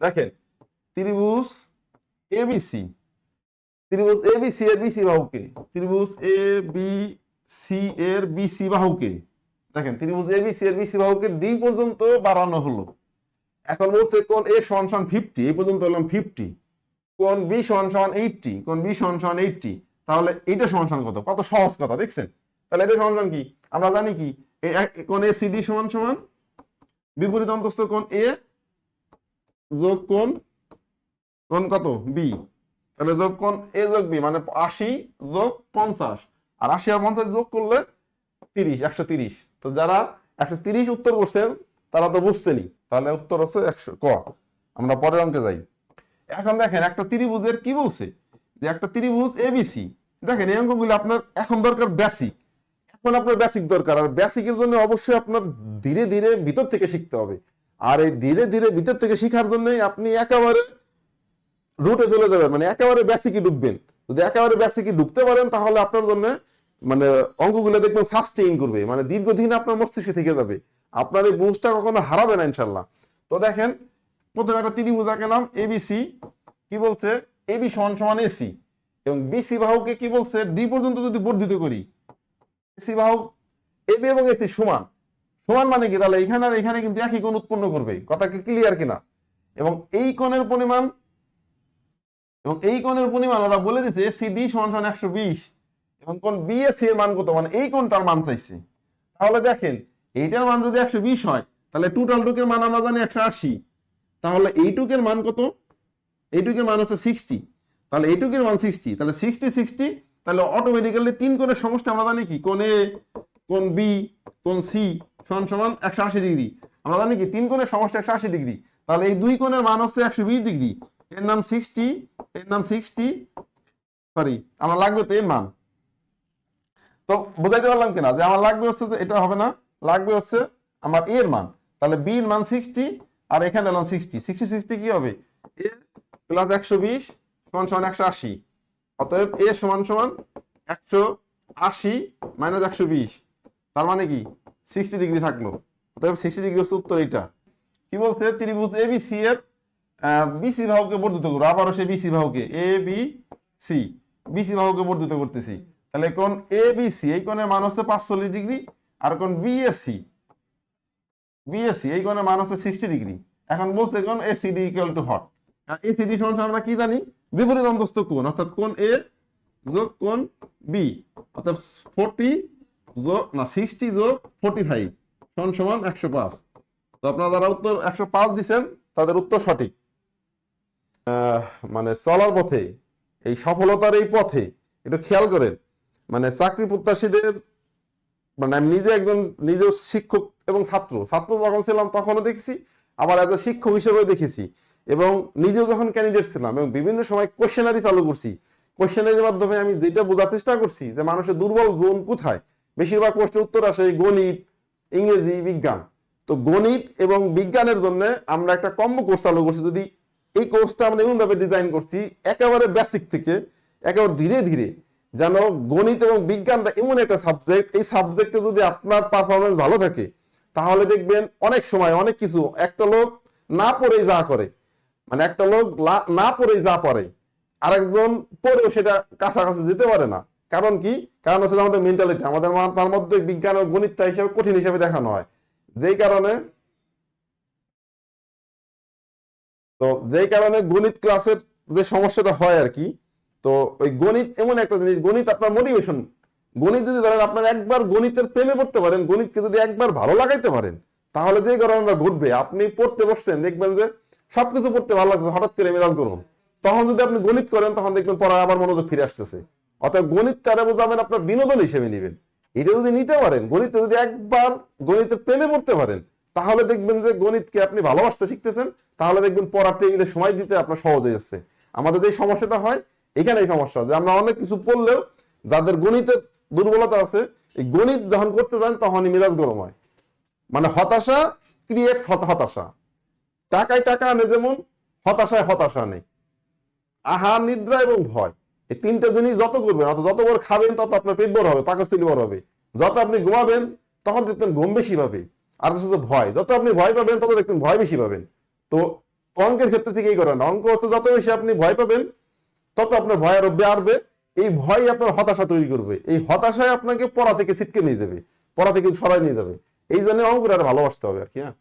দেখেন, ত্রিভুজ এবিসি ত্রিভুজ এবিসি এর বিসি বাহুকে ত্রিভুজ এ বি সি এর বিসি বাহুকে দেখেন, ত্রিভুজ এবিসি এর বিসি বাহুকে ডি পর্যন্ত বাড়ানো হলো। এখন বলছে কোন এ সমান সমান ফিফটি এই পর্যন্ত হলাম ফিফটি কোন বি সমান সমান এইটটি কোন বি সমান সমান এইটটি তাহলে এইটা সমান সমান কত? কত সহজ কথা, দেখছেন? তাহলে এটা সমান সমান কি? আমরা জানি কি কোন এ সিডি সমান সমান, বিপরীত অন্তস্থ কোন এ যোগ কোন কোন কত? বি তাহলে যোগ কোন এ যোগ বি মানে আশি যোগ পঞ্চাশ। আর আশি আর পঞ্চাশ যোগ করলে তিরিশ, একশো তিরিশ। তো যারা একশো তিরিশ উত্তর করছেন তারা তো বুঝছেনই। তাহলে উত্তর হচ্ছে একশো, ক? আমরা পরের অঙ্কে যাই। এখন দেখেন, একটা ত্রিভুজের কি বলছে? যে একটা ত্রিভুজ এবিসি দেখেন, এই অঙ্কগুলো আপনার এখন দরকার বেসিক এখন আপনার বেসিক দরকার। আর বেসিকের জন্য অবশ্যই আপনার ধীরে ধীরে ভিতর থেকে শিখতে হবে। আর এই ধীরে ধীরে ভিতর থেকে শিখার জন্য আপনি একেবারে রুটে চলে যাবেন। মানে একেবারে বেসিকই ডুববেন যদি একেবারে বেসিকই ঢুকতে পারেন, তাহলে আপনার জন্য মানে অঙ্কগুলো দেখবেন সাস্টেইন করবে। মানে দীর্ঘদিন আপনার মস্তিষ্কে থেকে যাবে। আপনার এই বুঝটা কখনো হারাবে না ইনশাল্লাহ তো দেখেন, প্রথমে একটা ত্রিভুজ আঁকলাম এবিসি। কি বলছে? এবি সমান সমান এসি এবং বিসি বাহুকে কি বলছে? ডি পর্যন্ত যদি বর্ধিত করি এসি বাহু এবি এবং এসি সমান। সমান মানে কি? তাহলে এখানে আর এখানে কিন্তু একই কোণ উৎপন্ন করবে। কথা কি ক্লিয়ার কিনা? এবং এই কোণের পরিমাণ, এবং এই কোণের পরিমাণ ওরা বলে দিছে সিডি সমান সমান একশো বিশ। এবং কোন বিএসসি এর মান কত? মানে এই কোণটার মান চাইছে। তাহলে দেখেন, এইটার মান যদি একশো বিশ হয়, তাহলে টোটাল টুকের মান আমরা জানি একশো আশি। তাহলে এইটুকের মান কত? এইটুকের মান হচ্ছে সিক্সটি তাহলে এইটুকের মান সিক্সটি তাহলে সিক্সটি সিক্সটি তাহলে অটোমেটিক্যালি তিন কোণের সমষ্টি আমরা জানি কি? কোন এ কোন বি কোন সি সমান সমান একশো আশি ডিগ্রি। আমরা জানি কি, তিন কোণের সমষ্টি একশো আশি ডিগ্রি। তাহলে এই দুই কোণের মান হচ্ছে একশো বিশ ডিগ্রি। এর নাম সিক্সটি এর নাম সিক্সটি সরি আমার লাগবে তো এর মান। তো বুঝাইতে পারলাম কিনা যে আমার লাগবে হচ্ছে এটা হবে না, লাগবে হচ্ছে আমার এর মান। তাহলে বি এর মান সিক্সটি আর এখানে এলাম সিক্সটি সিক্সটি সিক্সটি কি হবে? এ প্লাস একশো বিশ সমান সমান একশো আশি। অতএব এ সমান সমান একশো আশি মাইনাস একশো বিশ। তার মানে কি? সিক্সটি ডিগ্রি থাকল। অতএব সিক্সটি ডিগ্রি হচ্ছে উত্তর এইটা। কি বলছে? ত্রিভুজ এ বি সি এর বিসি বাহুকে বর্ধিত করব আবারও সেই বিসি বাহুকে। এ বি সি বিসি বাহুকে বর্ধিত করতেছি। তাহলে কোন এ বি সি এই কোণের মান হচ্ছে পাঁচচল্লিশ ডিগ্রি আর কোন বিএসসি বিএসসি এই কোণের মান হচ্ছে সিক্সটি ডিগ্রি এখন বলছে কোন এ সিডি ইকুয়াল টু হট এ সিডি সমান সমান আমরা কি জানি? বিপরীত অন্তস্থ কোণ, অর্থাৎ কোন এ যোগ কোন বি অর্থাৎ ফোরটি যোগ না সিক্সটি যোগ ফোর্টি ফাইভ সমান সমান একশো পাঁচ। তো আপনারা যারা উত্তর একশো পাঁচ দিচ্ছেন তাদের উত্তর সঠিক। মানে চলার পথে, এই সফলতার এই পথে, একটু খেয়াল করেন। মানে চাকরি প্রত্যাশীদের মানে আমি নিজে একজন নিজে শিক্ষক এবং ছাত্র। ছাত্র যখন ছিলাম, তখনও দেখেছি, আবার এজ শিক্ষক হিসেবেও দেখেছি। এবং নিজেও যখন ক্যান্ডিডেট ছিলাম এবং বিভিন্ন সময় কোশ্চেনারি চালু করছি। কোশ্চেনারির মাধ্যমে আমি যেটা বোঝার চেষ্টা করছি, যে মানুষের দুর্বল জোন কোথায়? বেশিরভাগ প্রশ্নের উত্তর আসে গণিত, ইংরেজি, বিজ্ঞান। তো গণিত এবং বিজ্ঞানের জন্য আমরা একটা কম্বো কোর্স চালু করছি। যদি এই কোর্সটা আমরা এমনভাবে ডিজাইন করছি, একেবারে বেসিক থেকে, একেবারে ধীরে ধীরে যেন গণিত এবং বিজ্ঞানটা এমন একটা সাবজেক্ট এই সাবজেক্টে যদি আপনার পারফরমেন্স ভালো থাকে, তাহলে দেখবেন অনেক সময় অনেক কিছু একটা লোক না পড়েই যা করে। মানে একটা লোক না পড়েই যা পারে আরেকজন পড়েও সেটা কাছাকাছি যেতে পারে না। কারণ কি? কারণ হচ্ছে আমাদের মেন্টালিটি আমাদের তার মধ্যে বিজ্ঞান ও গণিতটা হিসেবে কঠিন হিসেবে দেখানো হয়। যেই কারণে তো যেই কারণে গণিত ক্লাসের যে সমস্যাটা হয় আর কি, তো ওই গণিত এমন একটা জিনিস, গণিত আপনার মোটিভেশন গণিত যদি ধরেন আপনার একবার গণিতের প্রেমে পড়তে পারেন, গণিতকে যদি একবার ভালো লাগাইতে পারেন, তাহলে যে ঘটনাটা ঘটবে, আপনি পড়তে বসছেন, দেখবেন যে সবকিছু পড়তে ভালো লাগছে, হঠাৎ করে মেজাল করুন। তখন যদি আপনি গণিত করেন, তখন দেখবেন পড়ায় আবার মনোযোগ ফিরে আসতেছে। অর্থাৎ গণিত তারা বোঝাবেন আপনার বিনোদন হিসেবে নেবেন। এটা যদি নিতে পারেন, গণিতে যদি একবার গণিতের প্রেমে পড়তে পারেন, তাহলে দেখবেন যে গণিতকে আপনি ভালোবাসতে শিখতেছেন, তাহলে দেখবেন পড়ার টেবিলে সময় দিতে আপনার সহজ হয়ে যাচ্ছে। আমাদের যে সমস্যাটা হয়, এখানেই সমস্যা যে আমরা অনেক কিছু পড়লেও যাদের গণিতের দুর্বলতা আছে, এই গণিত যখন করতে যান, তখনই মেজাজ গরম হয়। মানে হতাশা ক্রিয়েটস হতাশা। টাকায় টাকা আনে যেমন, হতাশায় হতাশা নেই। আহার নিদ্রা এবং ভয়। এই তিনটা জিনিস যত করবেন অত যত বড় খাবেন, তত আপনার পেট বড় হবে, পাকস্থলী বড় হবে। যত আপনি ঘুমাবেন, তখন দেখবেন ঘুম বেশি পাবে আর কিছু ভয়। যত আপনি ভয় পাবেন, তত দেখবেন ভয় বেশি পাবেন। তো অঙ্কের ক্ষেত্রে থেকেই করেন অঙ্ক হচ্ছে যত বেশি আপনি ভয় পাবেন, তত আপনার ভয় আরও বাড়বে। এই ভয় আপনার হতাশা তৈরি করবে। এই হতাশায় আপনাকে পড়া থেকে ছিটকে নিয়ে যাবে। পড়া থেকে সরাই নিয়ে যাবে। এই জন্য অঙ্কটা আর ভালোবাসতে হবে আর কি হ্যাঁ?